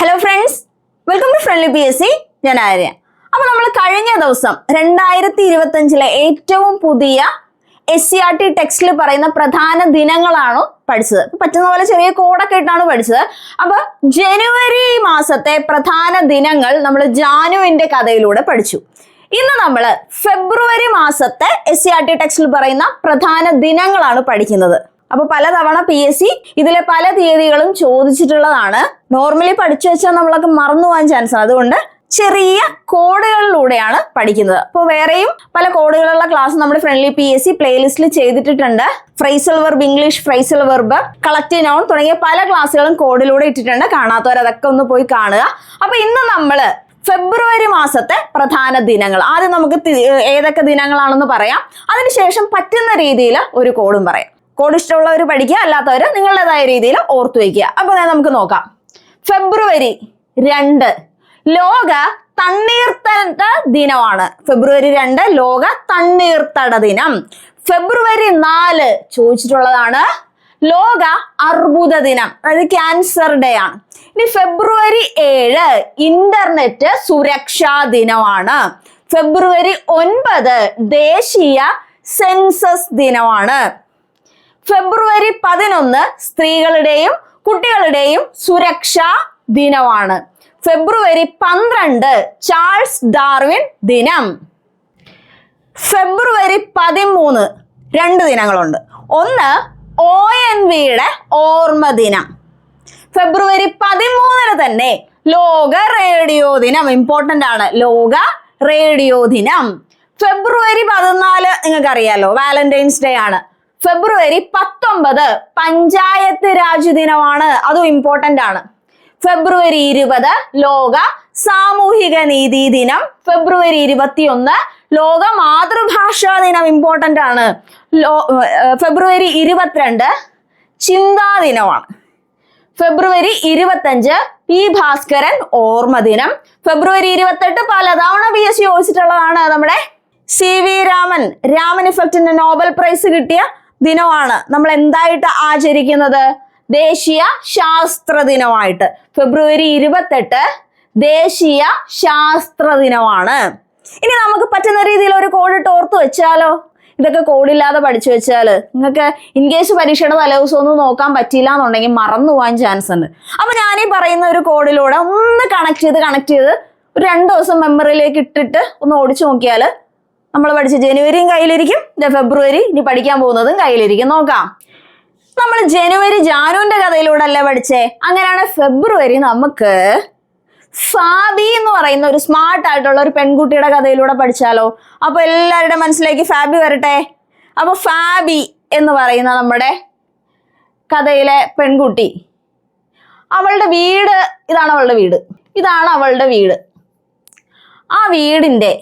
Hello friends welcome to friendly P S C ഞാൻ ആര്യ. അപ്പൊ നമ്മൾ കഴിഞ്ഞ ദിവസം രണ്ടായിരത്തി ഇരുപത്തി അഞ്ചിലെ ഏറ്റവും പുതിയ എസ് സി ആർ ടി ടെക്സ്റ്റിൽ പറയുന്ന പ്രധാന ദിനങ്ങളാണ് പഠിച്ചത്. പറ്റുന്ന പോലെ ചെറിയ കോഡൊക്കെ ഇട്ടാണ് പഠിച്ചത്. അപ്പൊ ജനുവരി മാസത്തെ പ്രധാന ദിനങ്ങൾ നമ്മൾ ജാനുവിന്റെ കഥയിലൂടെ പഠിച്ചു. ഇന്ന് നമ്മൾ ഫെബ്രുവരി മാസത്തെ എസ് സി ആർ ടി ടെക്സ്റ്റിൽ പറയുന്ന പ്രധാന ദിനങ്ങളാണ് പഠിക്കുന്നത്. അപ്പൊ പലതവണ പി എസ് സി ഇതിലെ പല തീയതികളും ചോദിച്ചിട്ടുള്ളതാണ്. നോർമലി പഠിച്ചു വെച്ചാൽ നമ്മളൊക്കെ മറന്നു പോകാൻ ചാൻസ് ആണ്. അതുകൊണ്ട് ചെറിയ കോഡുകളിലൂടെയാണ് പഠിക്കുന്നത്. അപ്പോൾ വേറെയും പല കോഡുകളുള്ള ക്ലാസ് നമ്മുടെ ഫ്രണ്ട്ലി പി എസ് സി പ്ലേലിസ്റ്റിൽ ചെയ്തിട്ടുണ്ട് phrasal verb English phrasal verb collective noun തുടങ്ങിയ പല ക്ലാസ്സുകളും കോഡിലൂടെ ഇട്ടിട്ടുണ്ട്. കാണാത്തവർ അതൊക്കെ ഒന്ന് പോയി കാണുക. അപ്പൊ ഇന്ന് നമ്മൾ ഫെബ്രുവരി മാസത്തെ പ്രധാന ദിനങ്ങൾ. ആദ്യം നമുക്ക് ഏതൊക്കെ ദിനങ്ങളാണെന്ന് പറയാം. അതിനുശേഷം പറ്റുന്ന രീതിയിൽ ഒരു കോഡും പറയാം. കോഡ് ഇഷ്ടമുള്ളവർ പഠിക്കുക അല്ലാത്തവർ നിങ്ങളുടേതായ രീതിയിൽ ഓർത്തു വയ്ക്കുക അപ്പൊ നമുക്ക് നോക്കാം. ഫെബ്രുവരി രണ്ട് ലോക തണ്ണീർത്തട ദിനമാണ്. ഫെബ്രുവരി രണ്ട് ലോക തണ്ണീർത്തട ദിനം. ഫെബ്രുവരി നാല് ചോദിച്ചിട്ടുള്ളതാണ് ലോക അർബുദ ദിനം. അതായത് ക്യാൻസർ ഡേ ആണ്. ഇനി ഫെബ്രുവരി ഏഴ് ഇന്റർനെറ്റ് സുരക്ഷാ ദിനമാണ്. ഫെബ്രുവരി ഒൻപത് ദേശീയ സെൻസസ് ദിനമാണ്. ഫെബ്രുവരി പതിനൊന്ന് സ്ത്രീകളുടെയും കുട്ടികളുടെയും സുരക്ഷാ ദിനമാണ്. ഫെബ്രുവരി പന്ത്രണ്ട് ചാൾസ് ഡാർവിൻ ദിനം. ഫെബ്രുവരി പതിമൂന്ന് രണ്ട് ദിനങ്ങളുണ്ട്. ഒന്ന് ഒ എൻ വിയുടെ ഓർമ്മ ദിനം. ഫെബ്രുവരി പതിമൂന്നിന് തന്നെ ലോക റേഡിയോ ദിനം. ഇമ്പോർട്ടന്റ് ആണ്. ലോക റേഡിയോ ദിനം. ഫെബ്രുവരി പതിനാല് നിങ്ങൾക്കറിയാലോ വാലന്റൈൻസ് ഡേ ആണ്. ഫെബ്രുവരി പത്തൊമ്പത് പഞ്ചായത്ത് രാജ് ദിനമാണ്. അതും ഇമ്പോർട്ടന്റ് ആണ്. ഫെബ്രുവരി ഇരുപത് ലോക സാമൂഹിക നീതി ദിനം. ഫെബ്രുവരി ഇരുപത്തിയൊന്ന് ലോക മാതൃഭാഷാ ദിനം ഇമ്പോർട്ടന്റ് ആണ്. ലോ ഫെബ്രുവരി ഇരുപത്തിരണ്ട് ചിന്താ ദിനമാണ്. ഫെബ്രുവരി ഇരുപത്തഞ്ച് പി ഭാസ്കരൻ ഓർമ്മ ദിനം. ഫെബ്രുവരി ഇരുപത്തെട്ട് പലതവണ പി എസ് സി ചോദിച്ചിട്ടുള്ളതാണ് നമ്മുടെ സി വി രാമൻ. രാമൻ ഇഫക്റ്റിന്റെ നോബൽ പ്രൈസ് കിട്ടിയ ദിനമാണ്. നമ്മൾ എന്തായിട്ട് ആചരിക്കുന്നത്? ദേശീയ ശാസ്ത്ര ദിനമായിട്ട്. ഫെബ്രുവരി ഇരുപത്തെട്ട് ദേശീയ ശാസ്ത്ര ദിനമാണ്. ഇനി നമുക്ക് പറ്റുന്ന രീതിയിൽ ഒരു കോഡിട്ട് ഓർത്ത് വെച്ചാലോ? ഇതൊക്കെ കോഡില്ലാതെ പഠിച്ചു വെച്ചാൽ നിങ്ങൾക്ക് ഇൻ കേസ് പരീക്ഷയുടെ തലേദിവസം ഒന്നും നോക്കാൻ പറ്റിയില്ല എന്നുണ്ടെങ്കിൽ മറന്നു പോകാൻ ചാൻസ് ഉണ്ട്. അപ്പൊ ഞാനീ പറയുന്ന ഒരു കോഡിലൂടെ ഒന്ന് കണക്ട് ചെയ്ത് കണക്ട് ചെയ്ത് ഒരു രണ്ട് ദിവസം മെമ്മറിയിലേക്ക് ഇട്ടിട്ട് ഒന്ന് ഓടിച്ചു നോക്കിയാൽ നമ്മൾ പഠിച്ച ജനുവരിയും കയ്യിലിരിക്കും. ഫെബ്രുവരി ഇനി പഠിക്കാൻ പോകുന്നതും കയ്യിലിരിക്കും. നോക്കാം. നമ്മൾ ജനുവരി ജാനുവിന്റെ കഥയിലൂടെ അല്ലേ പഠിച്ചേ? അങ്ങനെയാണ് ഫെബ്രുവരി നമുക്ക് ഫാബി എന്ന് പറയുന്ന ഒരു സ്മാർട്ട് ആയിട്ടുള്ള ഒരു പെൺകുട്ടിയുടെ കഥയിലൂടെ പഠിച്ചാലോ? അപ്പൊ എല്ലാവരുടെ മനസ്സിലേക്ക് ഫാബി വരട്ടെ. അപ്പൊ ഫാബി എന്ന് പറയുന്ന നമ്മുടെ കഥയിലെ പെൺകുട്ടി. അവളുടെ വീട് ഇതാണ് അവളുടെ വീട്. ഇതാണ് അവളുടെ വീട്. ആ വീടിന്റെ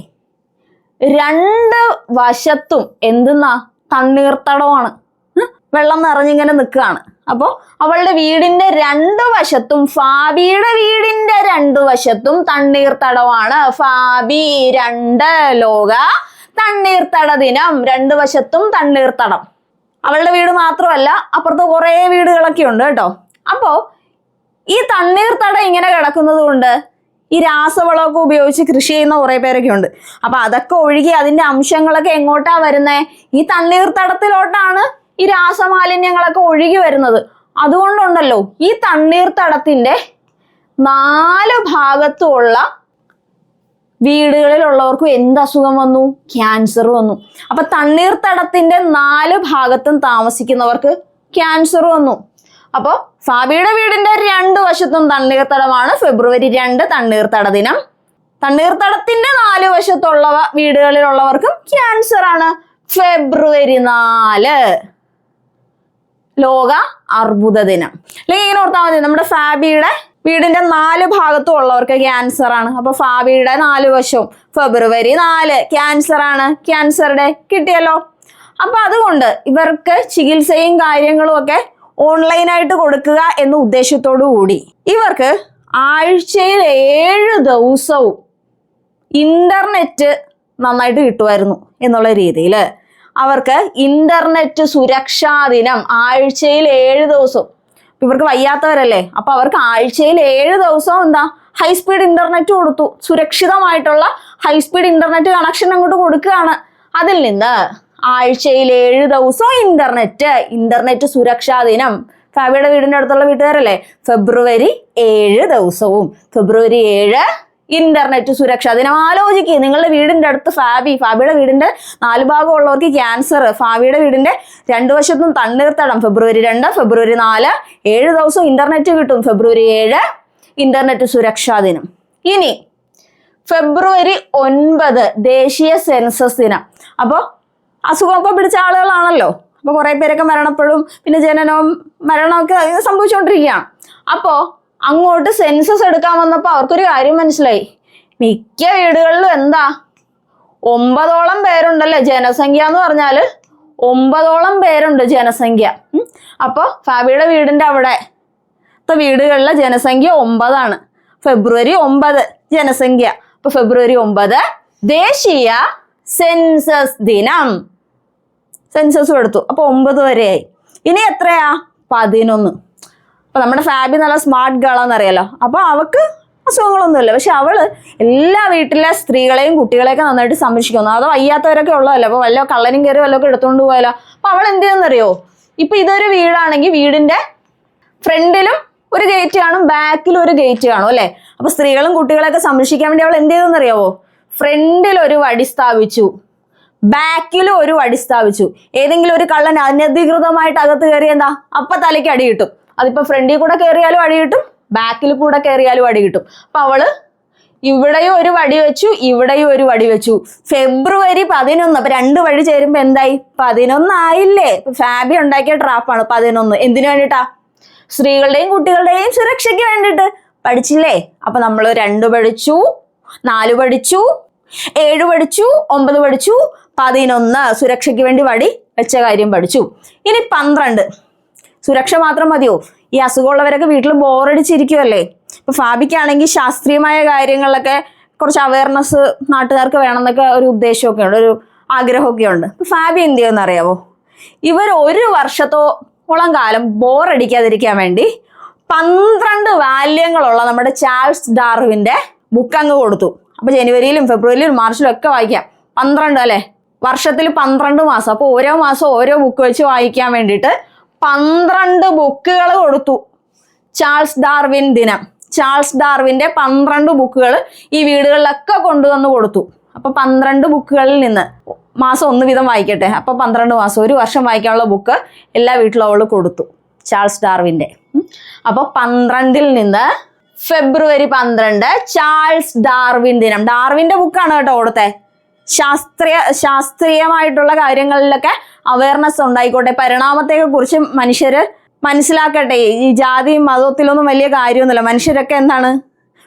രണ്ട് വശത്തും എന്തെന്നാ? തണ്ണീർത്തടമാണ് വെള്ളം നിറഞ്ഞിങ്ങനെ നിൽക്കുകയാണ്. അപ്പോൾ അവളുടെ വീടിന്റെ രണ്ട് വശത്തും ഫാബിയുടെ വീടിന്റെ രണ്ട് വശത്തും തണ്ണീർത്തടമാണ് ഫാബി രണ്ട് ലോക തണ്ണീർത്തട ദിനം. രണ്ട് വശത്തും തണ്ണീർത്തടം. അവളുടെ വീട് മാത്രമല്ല അപ്പുറത്ത് കുറേ വീടുകളൊക്കെ ഉണ്ട് കേട്ടോ. അപ്പോൾ ഈ തണ്ണീർത്തടം ഇങ്ങനെ കിടക്കുന്നത് കൊണ്ട് ഈ രാസവളമൊക്കെ ഉപയോഗിച്ച് കൃഷി ചെയ്യുന്ന കുറേ പേരൊക്കെ ഉണ്ട് അപ്പൊ അതൊക്കെ ഒഴുകി അതിന്റെ അംശങ്ങളൊക്കെ എങ്ങോട്ടാ വരുന്നേ? ഈ തണ്ണീർത്തടത്തിലോട്ടാണ് ഈ രാസമാലിന്യങ്ങളൊക്കെ ഒഴുകി വരുന്നത്. അതുകൊണ്ടുണ്ടല്ലോ ഈ തണ്ണീർത്തടത്തിന്റെ നാല് ഭാഗത്തുമുള്ള വീടുകളിലുള്ളവർക്കും എന്ത് അസുഖം വന്നു? ക്യാൻസർ വന്നു. അപ്പൊ തണ്ണീർത്തടത്തിന്റെ നാല് ഭാഗത്തും താമസിക്കുന്നവർക്ക് ക്യാൻസർ വന്നു. അപ്പോൾ ഫാബിയുടെ വീടിന്റെ രണ്ട് വശത്തും തണ്ണീർത്തടമാണ്. ഫെബ്രുവരി രണ്ട് തണ്ണീർത്തട ദിനം. തണ്ണീർത്തടത്തിന്റെ നാല് വശത്തുള്ള വീടുകളിലുള്ളവർക്കും ക്യാൻസർ ആണ്. ഫെബ്രുവരി നാല്. ലോക അർബുദ ദിനം. അല്ലെങ്കിൽ ഇങ്ങനെ ഓർത്താൽ മതി. നമ്മുടെ ഫാബിയുടെ വീടിന്റെ നാല് ഭാഗത്തും ഉള്ളവർക്ക് ക്യാൻസർ ആണ്. അപ്പൊ ഫാബിയുടെ നാല് വശവും ഫെബ്രുവരി നാല് ക്യാൻസർ ആണ്. ക്യാൻസറുടെ കിട്ടിയല്ലോ. അപ്പൊ അതുകൊണ്ട് ഇവർക്ക് ചികിത്സയും കാര്യങ്ങളും ഒക്കെ ഓൺലൈനായിട്ട് കൊടുക്കുക എന്ന ഉദ്ദേശത്തോടു കൂടി. ഇവർക്ക് ആഴ്ചയിൽ ഏഴ് ദിവസവും ഇന്റർനെറ്റ് നന്നായിട്ട് കിട്ടുമായിരുന്നു എന്നുള്ള രീതിയിൽ. അവർക്ക് ഇന്റർനെറ്റ് സുരക്ഷാ ദിനം ആഴ്ചയിൽ ഏഴ് ദിവസവും ഇവർക്ക് വയ്യാത്തവരല്ലേ? അപ്പൊ അവർക്ക് ആഴ്ചയിൽ ഏഴ് ദിവസം എന്താ? ഹൈ സ്പീഡ് കൊടുത്തു. സുരക്ഷിതമായിട്ടുള്ള ഹൈ സ്പീഡ് കണക്ഷൻ അങ്ങോട്ട് കൊടുക്കുകയാണ്. അതിൽ നിന്ന് ആഴ്ചയിൽ ഏഴ് ദിവസവും ഇന്റർനെറ്റ് ഇന്റർനെറ്റ് സുരക്ഷാ ദിനം. ഫാബിയുടെ വീടിന്റെ അടുത്തുള്ള വീട്ടുകാരല്ലേ? ഫെബ്രുവരി ഏഴ് ദിവസവും. ഫെബ്രുവരി ഏഴ് ഇന്റർനെറ്റ് സുരക്ഷാ ദിനം. ആലോചിക്കുക നിങ്ങളുടെ വീടിന്റെ അടുത്ത് ഫാബി ഫാബിയുടെ വീടിന്റെ നാല് ഭാഗം ഉള്ളവർക്ക് ക്യാൻസർ ഫാബിയുടെ വീടിന്റെ രണ്ടു വശത്തും തണ്ണീർത്തടം ഫെബ്രുവരി രണ്ട് ഫെബ്രുവരി നാല് ഏഴ് ദിവസം ഇന്റർനെറ്റ് കിട്ടും. ഫെബ്രുവരി ഏഴ് ഇന്റർനെറ്റ് സുരക്ഷാ ദിനം. ഇനി ഫെബ്രുവരി ഒൻപത് ദേശീയ സെൻസസ് ദിനം. അപ്പോൾ അസുഖമൊക്കെ പിടിച്ച ആളുകളാണല്ലോ. അപ്പോൾ കുറേ പേരൊക്കെ മരണപ്പെടും. പിന്നെ ജനനവും മരണമൊക്കെ സംഭവിച്ചുകൊണ്ടിരിക്കുകയാണ്. അപ്പോ അങ്ങോട്ട് സെൻസസ് എടുക്കാൻ വന്നപ്പോൾ അവർക്കൊരു കാര്യം മനസ്സിലായി. മിക്ക വീടുകളിലും എന്താ? ഒമ്പതോളം പേരുണ്ടല്ലേ ജനസംഖ്യ എന്ന് പറഞ്ഞാൽ ഒമ്പതോളം പേരുണ്ട് ജനസംഖ്യ. അപ്പോൾ ഫാബിയുടെ വീടിന്റെ അവിടെ. വീടുകളിലെ ജനസംഖ്യ ഒമ്പതാണ്. ഫെബ്രുവരി ഒമ്പത് ജനസംഖ്യ. അപ്പോൾ ഫെബ്രുവരി ഒമ്പത്. ദേശീയ സെൻസസ് ദിനം. സെൻസസ് എടുത്തു അപ്പൊ ഒമ്പത് വരെയായി. ഇനി എത്രയാ? പതിനൊന്ന്. അപ്പൊ നമ്മുടെ ഫാബി നല്ല സ്മാർട്ട് ഗേളാന്നറിയാലോ അപ്പൊ അവക്ക് അസുഖങ്ങളൊന്നുമില്ല. പക്ഷെ അവൾ എല്ലാ വീട്ടിലെ സ്ത്രീകളെയും കുട്ടികളെയൊക്കെ നന്നായിട്ട് സംരക്ഷിക്കുന്നു. അത് വയ്യാത്തവരൊക്കെ ഉള്ളതല്ലേ? അപ്പൊ വല്ല കള്ളനും കയറി വല്ലതൊക്കെ എടുത്തുകൊണ്ട് പോയാലോ? അപ്പൊ അവൾ എന്ത് ചെയ്യുന്നറിയോ? ഇപ്പൊ ഇതൊരു വീടാണെങ്കിൽ വീടിന്റെ ഫ്രണ്ടിലും ഒരു ഗേറ്റ് കാണും ബാക്കിലും ഒരു ഗേറ്റ് കാണും അല്ലെ? അപ്പൊ സ്ത്രീകളും കുട്ടികളെയൊക്കെ സംരക്ഷിക്കാൻ വേണ്ടി അവൾ എന്ത് ചെയ്തെന്ന് അറിയാവോ ഫ്രണ്ടിൽ ഒരു വടി സ്ഥാപിച്ചു. ബാക്കിലും ഒരു വടി സ്ഥാപിച്ചു. ഏതെങ്കിലും ഒരു കള്ളൻ അനധികൃതമായിട്ട് അകത്ത് കയറി എന്താ? അപ്പൊ തലയ്ക്ക് അടി കിട്ടും. അതിപ്പോ ഫ്രണ്ടിൽ കൂടെ കയറിയാലും അടി കിട്ടും ബാക്കിൽ കൂടെ കയറിയാലും അടി കിട്ടും. അപ്പൊ അവൾ ഇവിടെയും ഒരു വടി വെച്ചു ഇവിടെയും ഒരു വടി വെച്ചു. ഫെബ്രുവരി പതിനൊന്ന് അപ്പൊ രണ്ട് വഴി ചേരുമ്പോ എന്തായി? പതിനൊന്നായില്ലേ? ഫാബി ഉണ്ടാക്കിയ ട്രാപ്പാണ് പതിനൊന്ന്. എന്തിനു വേണ്ടിട്ടാ? സ്ത്രീകളുടെയും കുട്ടികളുടെയും സുരക്ഷയ്ക്ക് വേണ്ടിട്ട് പഠിച്ചില്ലേ? അപ്പൊ നമ്മൾ രണ്ട് പഠിച്ചു നാല് പഠിച്ചു ഏഴ് പഠിച്ചു ഒമ്പത് പഠിച്ചു പതിനൊന്ന്. സുരക്ഷയ്ക്ക് വേണ്ടി വടി വെച്ച കാര്യം പഠിച്ചു. ഇനി പന്ത്രണ്ട്. സുരക്ഷ മാത്രം മതിയോ? ഈ അസുഖമുള്ളവരൊക്കെ വീട്ടിൽ ബോറടിച്ചിരിക്കുമല്ലേ ഇപ്പൊ ഫാബിക്കാണെങ്കിൽ ശാസ്ത്രീയമായ കാര്യങ്ങളിലൊക്കെ കുറച്ച് അവയർനെസ് നാട്ടുകാർക്ക് വേണമെന്നൊക്കെ ഒരു ഉദ്ദേശമൊക്കെ ഉണ്ട് ഒരു ആഗ്രഹമൊക്കെ ഉണ്ട്. ഇപ്പൊ ഫാബി എന്ത് ചെയ്യുമെന്ന് അറിയാവോ? ഇവർ ഒരു വർഷത്തോളം കാലം ബോറടിക്കാതിരിക്കാൻ വേണ്ടി പന്ത്രണ്ട് വാല്യങ്ങളുള്ള നമ്മുടെ ചാൾസ് ഡാർവിന്റെ ബുക്ക് അങ്ങ് കൊടുത്തു. അപ്പൊ ജനുവരിയിലും ഫെബ്രുവരിയിലും മാർച്ചിലും ഒക്കെ വായിക്കാം. പന്ത്രണ്ട് അല്ലെ? വർഷത്തിൽ പന്ത്രണ്ട് മാസം. അപ്പോൾ ഓരോ മാസം ഓരോ ബുക്ക് വെച്ച് വായിക്കാൻ വേണ്ടിയിട്ട് പന്ത്രണ്ട് ബുക്കുകൾ കൊടുത്തു. ചാൾസ് ഡാർവിൻ ദിനം. ചാൾസ് ഡാർവിന്റെ പന്ത്രണ്ട് ബുക്കുകൾ ഈ വീടുകളിലൊക്കെ കൊണ്ടുവന്ന് കൊടുത്തു. അപ്പൊ പന്ത്രണ്ട് ബുക്കുകളിൽ നിന്ന് മാസം ഒന്ന് വീതം വായിക്കട്ടെ. അപ്പൊ പന്ത്രണ്ട് മാസം ഒരു വർഷം വായിക്കാനുള്ള ബുക്ക് എല്ലാ വീട്ടിലും അവൾ കൊടുത്തു. ചാൾസ് ഡാർവിന്റെ അപ്പോൾ അപ്പൊ പന്ത്രണ്ടിൽ നിന്ന് ഫെബ്രുവരി പന്ത്രണ്ട് ചാൾസ് ഡാർവിൻ ദിനം. ഡാർവിന്റെ ബുക്കാണ് കേട്ടോ അവിടുത്തെ ശാസ്ത്രീയ ശാസ്ത്രീയമായിട്ടുള്ള കാര്യങ്ങളിലൊക്കെ അവയർനെസ് ഉണ്ടായിക്കോട്ടെ. പരിണാമത്തെ കുറിച്ച് മനുഷ്യര് മനസ്സിലാക്കട്ടെ. ഈ ജാതിയും മതത്തിലൊന്നും വലിയ കാര്യമൊന്നുമില്ല. മനുഷ്യരൊക്കെ എന്താണ്?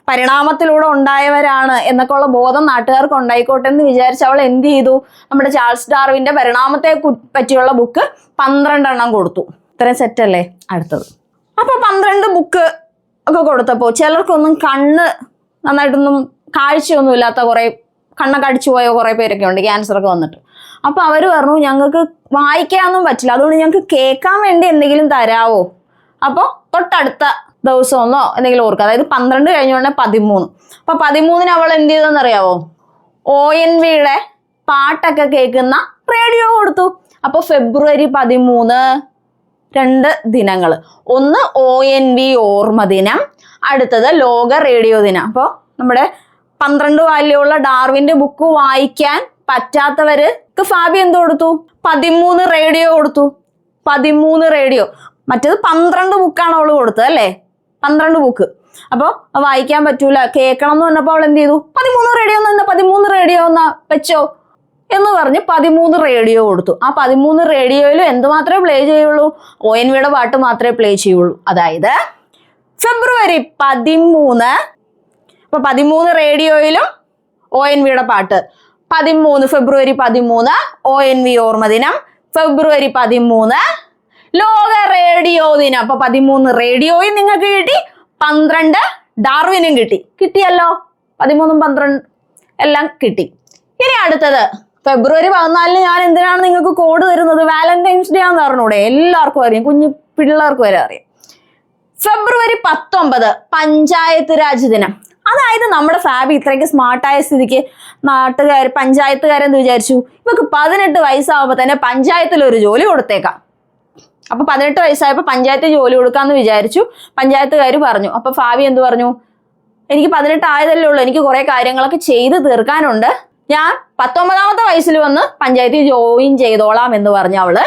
പരിണാമത്തിലൂടെ ഉണ്ടായവരാണ് എന്നൊക്കെ ഉള്ള ബോധം നാട്ടുകാർക്ക് ഉണ്ടായിക്കോട്ടെ എന്ന് വിചാരിച്ച് അവൾ എന്ത് ചെയ്തു? നമ്മുടെ ചാൾസ് ഡാർവിന്റെ പരിണാമത്തെ പറ്റിയുള്ള ബുക്ക് പന്ത്രണ്ടെണ്ണം കൊടുത്തു. ഇത്രയും സെറ്റ് അല്ലേ അടുത്തത്. അപ്പൊ പന്ത്രണ്ട് ബുക്ക് ഒക്കെ കൊടുത്തപ്പോ ചിലർക്കൊന്നും കണ്ണ് നന്നായിട്ടൊന്നും കാഴ്ചയൊന്നും ഇല്ലാത്ത കുറെ കണ്ണൊക്കെ അടിച്ചു പോയ കുറെ പേരൊക്കെ ഉണ്ട് ക്യാൻസർ ഒക്കെ വന്നിട്ട്. അപ്പോൾ അവർ പറഞ്ഞു ഞങ്ങൾക്ക് വായിക്കാനൊന്നും പറ്റില്ല. അതുകൊണ്ട് ഞങ്ങൾക്ക് കേൾക്കാൻ വേണ്ടി എന്തെങ്കിലും തരാവോ? അപ്പോൾ തൊട്ടടുത്ത ദിവസമൊന്നോ എന്തെങ്കിലും ഓർക്കുക. അതായത് പന്ത്രണ്ട് കഴിഞ്ഞുകൊണ്ട് പതിമൂന്ന്. അപ്പൊ പതിമൂന്നിന് അവൾ എന്ത് ചെയ്തെന്നറിയാവോ ഒ എൻ വിയുടെ പാട്ടൊക്കെ കേൾക്കുന്ന റേഡിയോ കൊടുത്തു. അപ്പോൾ ഫെബ്രുവരി പതിമൂന്ന് രണ്ട് ദിനങ്ങൾ ഒന്ന് ഒ എൻ വി ഓർമ്മ ദിനം അടുത്തത് ലോക റേഡിയോ ദിനം. അപ്പോൾ നമ്മുടെ പന്ത്രണ്ട് വാല്യമുള്ള ഡാർവിന്റെ ബുക്ക് വായിക്കാൻ പറ്റാത്തവർക്ക് ഫാബി എന്ത് കൊടുത്തു? പതിമൂന്ന് റേഡിയോ കൊടുത്തു. പതിമൂന്ന് റേഡിയോ. മറ്റേത് പന്ത്രണ്ട് ബുക്കാണ് അവൾ കൊടുത്തത് അല്ലേ? പന്ത്രണ്ട് ബുക്ക്. അപ്പോൾ വായിക്കാൻ പറ്റൂല. കേൾക്കണം എന്ന് പറഞ്ഞപ്പോൾ അവൾ എന്ത് ചെയ്തു? പതിമൂന്ന് റേഡിയോ എന്ന് പതിമൂന്ന് റേഡിയോ എന്നാ വെച്ചോ. എന്ന് പറഞ്ഞ് പതിമൂന്ന് റേഡിയോ കൊടുത്തു. ആ പതിമൂന്ന് റേഡിയോയിലും എന്ത് മാത്രമേ പ്ലേ ചെയ്യുള്ളൂ? ഒ എൻ വിയുടെ പാട്ട് മാത്രമേ പ്ലേ ചെയ്യുള്ളൂ. അതായത് ഫെബ്രുവരി പതിമൂന്ന്. അപ്പൊ പതിമൂന്ന് റേഡിയോയിലും ഒ എൻ വിയുടെ പാട്ട്. പതിമൂന്ന് ഫെബ്രുവരി പതിമൂന്ന് ഒ എൻ വി ഓർമ്മ ദിനം. ഫെബ്രുവരി പതിമൂന്ന് ലോക റേഡിയോ ദിനം. അപ്പൊ പതിമൂന്ന് റേഡിയോയും നിങ്ങൾക്ക് കിട്ടി പന്ത്രണ്ട് ഡാർവിനും കിട്ടി. കിട്ടിയല്ലോ? പതിമൂന്നും പന്ത്രണ്ട് എല്ലാം കിട്ടി. ഇനി അടുത്തത്. ഫെബ്രുവരി പതിനാലിന് ഞാൻ എന്തിനാണ് നിങ്ങൾക്ക് കോഡ് തരുന്നത്? വാലന്റൈൻസ് ഡേ ആണെന്ന് പറഞ്ഞൂടെ എല്ലാവർക്കും അറിയാം. കുഞ്ഞു പിള്ളേർക്ക് വരെ അറിയാം. ഫെബ്രുവരി പത്തൊമ്പത് പഞ്ചായത്ത് രാജ് ദിനം. അതായത് നമ്മുടെ ഫാബി ഇത്രയ്ക്ക് സ്മാർട്ടായ സ്ഥിതിക്ക് നാട്ടുകാർ പഞ്ചായത്തുകാരെന്ന് വിചാരിച്ചു? ഇവക്ക് പതിനെട്ട് വയസ്സാവുമ്പോൾ തന്നെ പഞ്ചായത്തിൽ ഒരു ജോലി കൊടുത്തേക്കാം. അപ്പൊ പതിനെട്ട് വയസ്സായപ്പോൾ പഞ്ചായത്ത് ജോലി കൊടുക്കാന്ന് വിചാരിച്ചു. പഞ്ചായത്തുകാർ പറഞ്ഞു. അപ്പൊ ഫാബി എന്ത് പറഞ്ഞു? എനിക്ക് പതിനെട്ട് ആയതല്ലേ ഉള്ളൂ. എനിക്ക് കുറെ കാര്യങ്ങളൊക്കെ ചെയ്ത് തീർക്കാനുണ്ട്. ഞാൻ പത്തൊമ്പതാമത്തെ വയസ്സിൽ വന്ന് പഞ്ചായത്തിൽ ജോയിൻ ചെയ്തോളാം എന്ന് പറഞ്ഞ അവൾ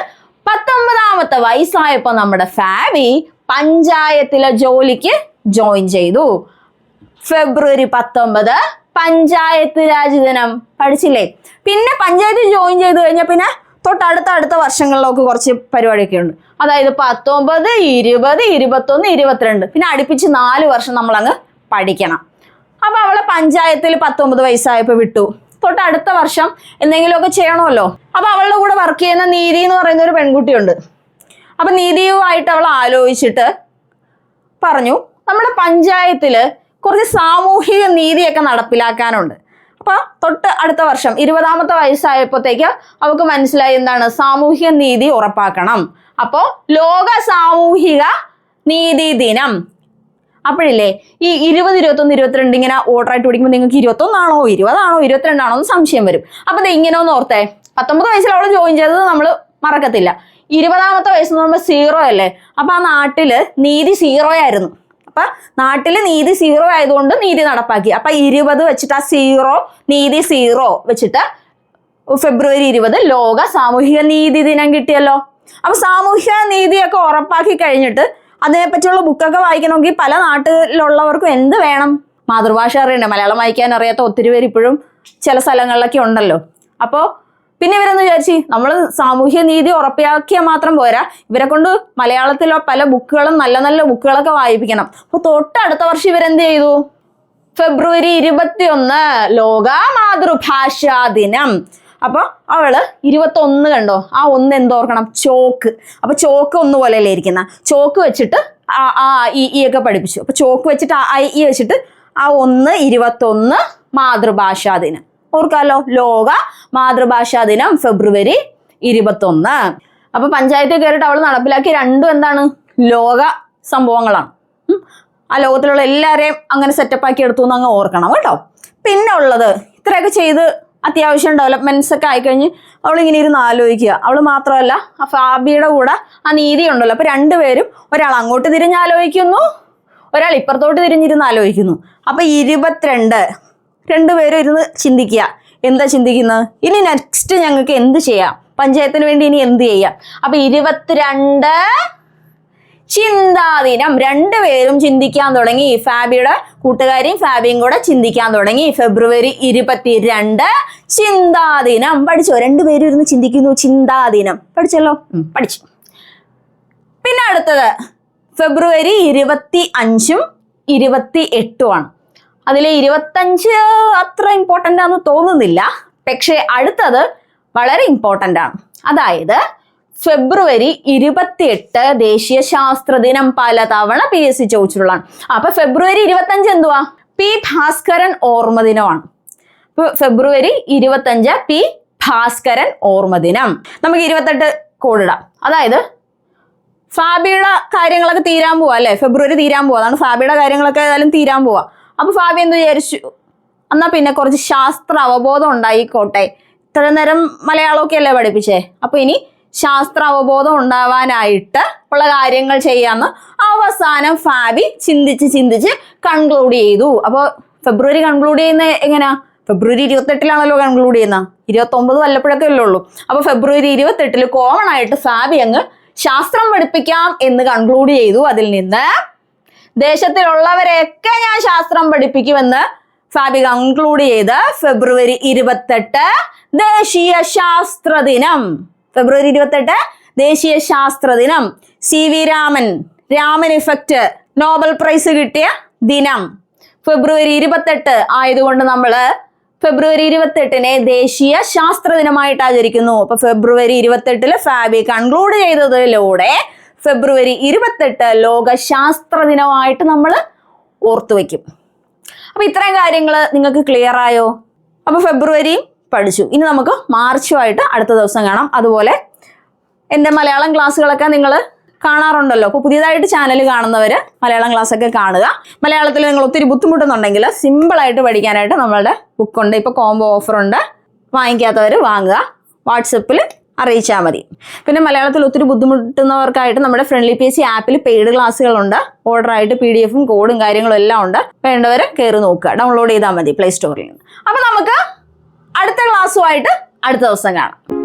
പത്തൊമ്പതാമത്തെ വയസ്സായപ്പോ നമ്മുടെ ഫാബി പഞ്ചായത്തിലെ ജോലിക്ക് ജോയിൻ ചെയ്തു. ഫെബ്രുവരി പത്തൊമ്പത് പഞ്ചായത്ത് രാജ് ദിനം പഠിച്ചില്ലേ? പിന്നെ പഞ്ചായത്തിൽ ജോയിൻ ചെയ്തു കഴിഞ്ഞാൽ പിന്നെ തൊട്ടടുത്ത അടുത്ത വർഷങ്ങളിലൊക്കെ കുറച്ച് പരിപാടിയൊക്കെ ഉണ്ട്. അതായത് പത്തൊമ്പത് ഇരുപത് ഇരുപത്തൊന്ന് ഇരുപത്തിരണ്ട്. പിന്നെ അടുപ്പിച്ച് നാല് വർഷം നമ്മൾ അങ്ങ് പഠിക്കണം. അപ്പൊ അവളെ പഞ്ചായത്തിൽ പത്തൊമ്പത് വയസ്സായപ്പോൾ വിട്ടു. തൊട്ട് അടുത്ത വർഷം എന്തെങ്കിലുമൊക്കെ ചെയ്യണമല്ലോ. അപ്പൊ അവളുടെ കൂടെ വർക്ക് ചെയ്യുന്ന നീതി എന്ന് പറയുന്ന ഒരു പെൺകുട്ടിയുണ്ട്. അപ്പൊ നീതിയുമായിട്ട് അവൾ ആലോചിച്ചിട്ട് പറഞ്ഞു നമ്മുടെ പഞ്ചായത്തിൽ കുറച്ച് സാമൂഹിക നീതിയൊക്കെ നടപ്പിലാക്കാനുണ്ട്. അപ്പൊ തൊട്ട് അടുത്ത വർഷം ഇരുപതാമത്തെ വയസ്സായപ്പോഴത്തേക്ക് അവൾക്ക് മനസ്സിലായി എന്താണ്? സാമൂഹിക നീതി ഉറപ്പാക്കണം. അപ്പോ ലോക സാമൂഹിക നീതി ദിനം. അപ്പോഴില്ലേ ഈ ഇരുപത് ഇരുപത്തൊന്ന് ഇരുപത്തിരണ്ട് ഇങ്ങനെ ഓർഡറായിട്ട് പിടിക്കുമ്പോൾ നിങ്ങൾക്ക് ഇരുപത്തൊന്നാണോ ഇരുപതാണോ ഇരുപത്തിരണ്ടാണോ എന്ന് സംശയം വരും. അപ്പൊ ഇത് ഇങ്ങനെ ഒന്ന് ഓർത്തേ. പത്തൊമ്പത് വയസ്സിൽ അവൾ ജോയിൻ ചെയ്തത് നമ്മൾ മറക്കത്തില്ല. ഇരുപതാമത്തെ വയസ്സ് എന്ന് പറയുമ്പോൾ സീറോ അല്ലേ? അപ്പൊ ആ നാട്ടിൽ നീതി സീറോ ആയിരുന്നു. അപ്പൊ നാട്ടിൽ നീതി സീറോ ആയതുകൊണ്ട് നീതി നടപ്പാക്കി. അപ്പൊ ഇരുപത് വെച്ചിട്ട് ആ സീറോ നീതി സീറോ വെച്ചിട്ട് ഫെബ്രുവരി ഇരുപത് ലോക സാമൂഹിക നീതി ദിനം കിട്ടിയല്ലോ. അപ്പൊ സാമൂഹിക നീതിയൊക്കെ ഉറപ്പാക്കി കഴിഞ്ഞിട്ട് അതിനെപ്പറ്റിയുള്ള ബുക്കൊക്കെ വായിക്കണമെങ്കിൽ പല നാട്ടിലുള്ളവർക്കും എന്ത് വേണം? മാതൃഭാഷ അറിയണ്ട? മലയാളം വായിക്കാൻ അറിയാത്ത ഒത്തിരി പേര് ഇപ്പോഴും ചില സ്ഥലങ്ങളിലൊക്കെ ഉണ്ടല്ലോ. അപ്പോൾ പിന്നെ ഇവരെന്ന് വിചാരിച്ചു? നമ്മൾ സാമൂഹ്യ നീതി ഉറപ്പാക്കിയാൽ മാത്രം പോരാ. ഇവരെ കൊണ്ട് മലയാളത്തിലോ പല ബുക്കുകളും നല്ല നല്ല ബുക്കുകളൊക്കെ വായിപ്പിക്കണം. അപ്പോൾ തൊട്ടടുത്ത വർഷം ഇവരെന്ത് ചെയ്തു? ഫെബ്രുവരി ഇരുപത്തിയൊന്ന് ലോക മാതൃഭാഷാ ദിനം. അപ്പൊ അവൾ ഇരുപത്തൊന്ന് കണ്ടോ? ആ ഒന്ന് എന്തോർക്കണം ചോക്ക്. അപ്പൊ ചോക്ക് ഒന്ന് പോലെയല്ലേ ഇരിക്കുന്ന? ചോക്ക് വെച്ചിട്ട് ആ ആ ഈ ഈ ഒക്കെ പഠിപ്പിച്ചു. അപ്പൊ ചോക്ക് വെച്ചിട്ട് ആ ഈ വെച്ചിട്ട് ആ ഒന്ന് ഇരുപത്തൊന്ന് മാതൃഭാഷാ ദിനം. ഓർക്കാലോ? ലോക മാതൃഭാഷാ ദിനം ഫെബ്രുവരി ഇരുപത്തൊന്ന്. അപ്പൊ പഞ്ചായത്തിൽ കയറിയിട്ട് അവൾ നടപ്പിലാക്കിയ രണ്ടും എന്താണ്? ലോക സംഭവങ്ങളാണ്. ആ ലോകത്തിലുള്ള എല്ലാവരെയും അങ്ങനെ സെറ്റപ്പ് ആക്കി എടുത്തു എന്ന് അങ്ങ് ഓർക്കണം കേട്ടോ. പിന്നെ ഉള്ളത് ഇത്രയൊക്കെ ചെയ്ത് അത്യാവശ്യം ഡെവലപ്മെന്റ്സ് ഒക്കെ ആയിക്കഴിഞ്ഞ് അവൾ ഇങ്ങനെ ഇരുന്ന് ആലോചിക്കുക. അവൾ മാത്രമല്ല ആ ഫാബിയുടെ കൂടെ ആ നീതി ഉണ്ടല്ലോ. അപ്പൊ രണ്ടുപേരും ഒരാൾ അങ്ങോട്ട് തിരിഞ്ഞ് ആലോചിക്കുന്നു ഒരാൾ ഇപ്പുറത്തോട്ട് തിരിഞ്ഞിരുന്ന് ആലോചിക്കുന്നു. അപ്പൊ ഇരുപത്തിരണ്ട് രണ്ടുപേരും ഇരുന്ന് ചിന്തിക്കുക. എന്താ ചിന്തിക്കുന്നത്? ഇനി നെക്സ്റ്റ് ഞങ്ങൾക്ക് എന്ത് ചെയ്യാം? പഞ്ചായത്തിന് വേണ്ടി ഇനി എന്ത് ചെയ്യാം? അപ്പൊ ഇരുപത്തിരണ്ട് ചിന്താദിനം. രണ്ടുപേരും ചിന്തിക്കാൻ തുടങ്ങി. ഫാബിയുടെ കൂട്ടുകാരിയും ഫാബിയും കൂടെ ചിന്തിക്കാൻ തുടങ്ങി. ഫെബ്രുവരി ഇരുപത്തി ഇരുപത്തിരണ്ട് ചിന്താദിനം. പഠിച്ചോ? രണ്ടുപേരും ഇരുന്ന് ചിന്തിക്കുന്നു. ചിന്താദിനം. പഠിച്ചല്ലോ? പഠിച്ചു. പിന്നെ അടുത്തത്. ഫെബ്രുവരി ഇരുപത്തി അഞ്ചും ഇരുപത്തി എട്ടുമാണ് അതിലെ ഇരുപത്തഞ്ച് അത്ര ഇമ്പോർട്ടന്റ് ആണെന്ന് തോന്നുന്നില്ല. പക്ഷേ അടുത്തത് വളരെ ഇമ്പോർട്ടന്റ് ആണ്. അതായത് ഫെബ്രുവരി ഇരുപത്തിയെട്ട് ദേശീയ ശാസ്ത്ര ദിനം പലതവണ പി എസ് സി ചോദിച്ചിട്ടുള്ളതാണ്. അപ്പൊ ഫെബ്രുവരി ഇരുപത്തഞ്ച് എന്തുവാ? പി ഭാസ്കരൻ ഓർമ്മ ദിനമാണ്. ഫെബ്രുവരി ഇരുപത്തഞ്ച് പി ഭാസ്കരൻ ഓർമ്മ ദിനം. നമുക്ക് ഇരുപത്തെട്ട് കോടിടാം അതായത് ഫാബിയുടെ കാര്യങ്ങളൊക്കെ തീരാൻ പോവാ അല്ലെ? ഫെബ്രുവരി തീരാൻ പോവാ. അതാണ് ഫാബിയുടെ കാര്യങ്ങളൊക്കെ ഏതായാലും തീരാൻ പോവാ. അപ്പൊ ഫാബി എന്ത് വിചാരിച്ചു? എന്നാ പിന്നെ കുറച്ച് ശാസ്ത്ര അവബോധം ഉണ്ടായിക്കോട്ടെ. ഇത്ര നേരം മലയാളമൊക്കെ അല്ലേ പഠിപ്പിച്ചേ? അപ്പൊ ഇനി ശാസ്ത്ര അവബോധം ഉണ്ടാവാനായിട്ട് ഉള്ള കാര്യങ്ങൾ ചെയ്യാമെന്ന് അവസാനം ഫാബി ചിന്തിച്ച് ചിന്തിച്ച് കൺക്ലൂഡ് ചെയ്തു. അപ്പോൾ ഫെബ്രുവരി കൺക്ലൂഡ് ചെയ്യുന്ന എങ്ങനെയാ ഫെബ്രുവരി ഇരുപത്തെട്ടിലാണല്ലോ കൺക്ലൂഡ് ചെയ്യുന്ന ഇരുപത്തൊമ്പത് വല്ലപ്പോഴൊക്കെ അല്ലേ ഉള്ളൂ. അപ്പൊ ഫെബ്രുവരി ഇരുപത്തെട്ടിൽ കോമൺ ആയിട്ട് ഫാബി അങ്ങ് ശാസ്ത്രം പഠിപ്പിക്കാം എന്ന് കൺക്ലൂഡ് ചെയ്തു. അതിൽ നിന്ന് ദേശത്തിലുള്ളവരെയൊക്കെ ഞാൻ ശാസ്ത്രം പഠിപ്പിക്കുമെന്ന് ഫാബി കൺക്ലൂഡ് ചെയ്ത് ഫെബ്രുവരി ഇരുപത്തെട്ട് ദേശീയ ശാസ്ത്ര ദിനം. ഫെബ്രുവരി ഇരുപത്തെട്ട് ദേശീയ ശാസ്ത്ര ദിനം. C V Raman Raman effect Nobel prize കിട്ടിയ ദിനം. ഫെബ്രുവരി ഇരുപത്തെട്ട് ആയതുകൊണ്ട് നമ്മൾ ഫെബ്രുവരി ഇരുപത്തെട്ടിനെ ദേശീയ ശാസ്ത്ര ദിനമായിട്ട് ആചരിക്കുന്നു. അപ്പൊ ഫെബ്രുവരി ഇരുപത്തെട്ടിൽ ഫാബി കൺക്ലൂഡ് ചെയ്തതിലൂടെ ഫെബ്രുവരി ഇരുപത്തെട്ട് ലോക ശാസ്ത്ര ദിനമായിട്ട് നമ്മൾ ഓർത്തു വെക്കും അപ്പൊ ഇത്രയും കാര്യങ്ങൾ നിങ്ങൾക്ക് ക്ലിയർ ആയോ? അപ്പൊ ഫെബ്രുവരിയും പഠിച്ചു. ഇനി നമുക്ക് മാർച്ചുമായിട്ട് അടുത്ത ദിവസം കാണാം. അതുപോലെ എന്റെ മലയാളം ക്ലാസ്സുകളൊക്കെ നിങ്ങൾ കാണാറുണ്ടല്ലോ. അപ്പോൾ പുതിയതായിട്ട് ചാനൽ കാണുന്നവർ മലയാളം ക്ലാസ് ഒക്കെ കാണുക. മലയാളത്തിൽ നിങ്ങൾ ഒത്തിരി ബുദ്ധിമുട്ടുന്നുണ്ടെങ്കിൽ സിമ്പിളായിട്ട് പഠിക്കാനായിട്ട് നമ്മളുടെ ബുക്കുണ്ട് ഇപ്പോൾ കോംബോ ഓഫർ ഉണ്ട്. വാങ്ങിക്കാത്തവർ വാങ്ങുക. വാട്സപ്പിൽ അറിയിച്ചാൽ മതി. പിന്നെ മലയാളത്തിൽ ഒത്തിരി ബുദ്ധിമുട്ടുന്നവർക്കായിട്ട് നമ്മുടെ ഫ്രണ്ട്ലി പി എസ് സി ആപ്പിൽ പെയ്ഡ് ക്ലാസ്സുകളുണ്ട്. ഓർഡറായിട്ട് പി ഡി എഫും കോഡും കാര്യങ്ങളും എല്ലാം ഉണ്ട്. വേണ്ടവർ കയറി നോക്കുക. ഡൗൺലോഡ് ചെയ്താൽ മതി പ്ലേ സ്റ്റോറിൽ നിന്ന്. അപ്പോൾ നമുക്ക് അടുത്ത ക്ലാസ്സുമായിട്ട് അടുത്ത ദിവസം കാണാം.